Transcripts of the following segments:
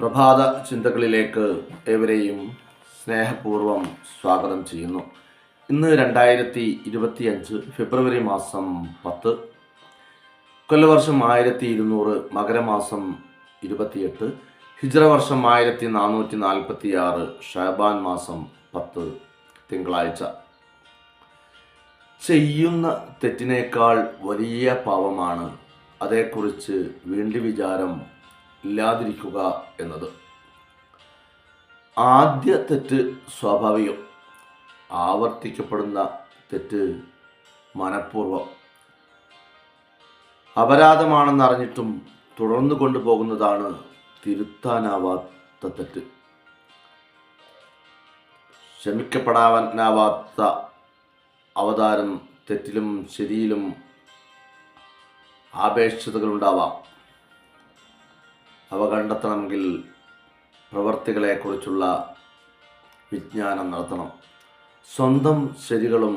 പ്രഭാത ചിന്തകളിലേക്ക് ഏവരെയും സ്നേഹപൂർവം സ്വാഗതം ചെയ്യുന്നു. ഇന്ന് രണ്ടായിരത്തി ഇരുപത്തി അഞ്ച് ഫെബ്രുവരി മാസം പത്ത് കൊല്ലവർഷം ആയിരത്തി ഇരുന്നൂറ് മകരമാസം ഇരുപത്തിയെട്ട് ഹിജ്ര വർഷം ആയിരത്തി നാനൂറ്റി നാൽപ്പത്തി ആറ് ഷാബാൻ മാസം പത്ത് തിങ്കളാഴ്ച. ചെയ്യുന്ന തെറ്റിനേക്കാൾ വലിയ പാവമാണ് അതേക്കുറിച്ച് വീണ്ടും വിചാരം ഇല്ലാതിരിക്കുക എന്നത്. ആദ്യ തെറ്റ് സ്വാഭാവികം. ആവർത്തിക്കപ്പെടുന്ന തെറ്റ് മനഃപൂർവം അപരാധമാണെന്നറിഞ്ഞിട്ടും തുടർന്നു കൊണ്ടുപോകുന്നതാണ് തിരുത്താനാവാത്ത തെറ്റ്. ക്ഷമിക്കപ്പെടാനാവാത്ത അവതാരം തെറ്റിലും ശരിയിലും ആപേക്ഷിതകളുണ്ടാവാം അവ കണ്ടെത്തണമെങ്കിൽ പ്രവർത്തികളെക്കുറിച്ചുള്ള വിജ്ഞാനം നടത്തണം. സ്വന്തം ശരികളും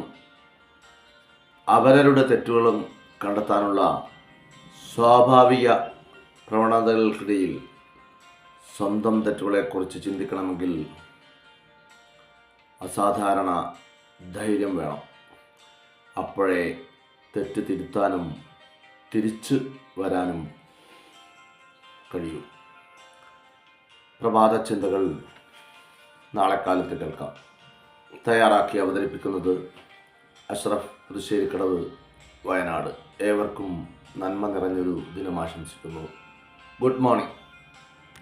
അവരരുടെ തെറ്റുകളും കണ്ടെത്താനുള്ള സ്വാഭാവിക പ്രവണതകൾക്കിടയിൽ സ്വന്തം തെറ്റുകളെക്കുറിച്ച് ചിന്തിക്കണമെങ്കിൽ അസാധാരണ ധൈര്യം വേണം. അപ്പോഴേ തെറ്റ് തിരുത്താനും തിരിച്ചു വരാനും കഴിയും പ്രഭാത ചിന്തകൾ നാളെ കാലത്ത് കേൾക്കാം. തയ്യാറാക്കി അവതരിപ്പിക്കുന്നത് അഷ്റഫ് പുതുശ്ശേരിക്കടവ് വയനാട്. ഏവർക്കും നന്മ നിറഞ്ഞൊരു ദിനം ആശംസിക്കുന്നു. Good morning.